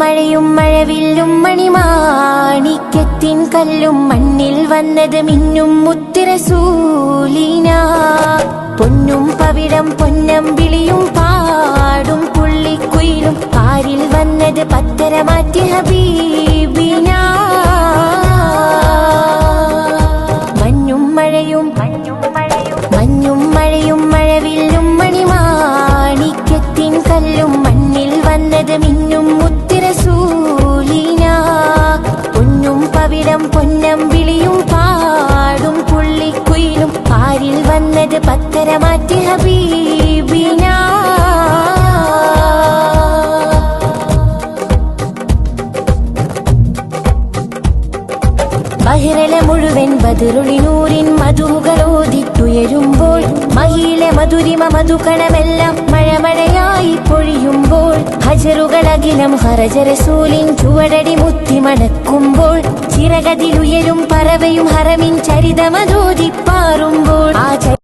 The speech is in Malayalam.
മഴയും മഴവില്ലും മണിമാണിക്യത്തിൻ കല്ലും മണ്ണിൽ വന്നത് മിന്നും മുത്തിരസൂലിന. പൊന്നും പവിഴം പൊന്നം വിളിയും പാടും പുള്ളിക്കുയിലും പാരിൽ വന്നത് പത്തര മാറ്റി ഹബീബിന. മഞ്ഞും മഴയും മഞ്ഞും മഴയും മഴവില്ലും മണിമാണിക്യത്തിൻ കല്ലും മണ്ണിൽ വന്നത് മിന്നും പത്തര മാറ്റി ഹബീബിന. ബഹിരല മുഴുവൻ ബതിറുളിനൂരിൻ മധുകളോദിത്തുയരുമ്പോൾ മഹിയിലെ മധുരിമ മധുക്കണമെല്ലാം മഴമഴയായി പൊഴിയുമ്പോൾ ഹജറുകളകിലം ഹരജരസൂലിൻ ചുവടടി മുത്തി മടക്കുമ്പോൾ ചിറകതിലുയരും പറവയും ഹറമിൻ ചരിതമതോതിപ്പാറുമ്പോൾ ആ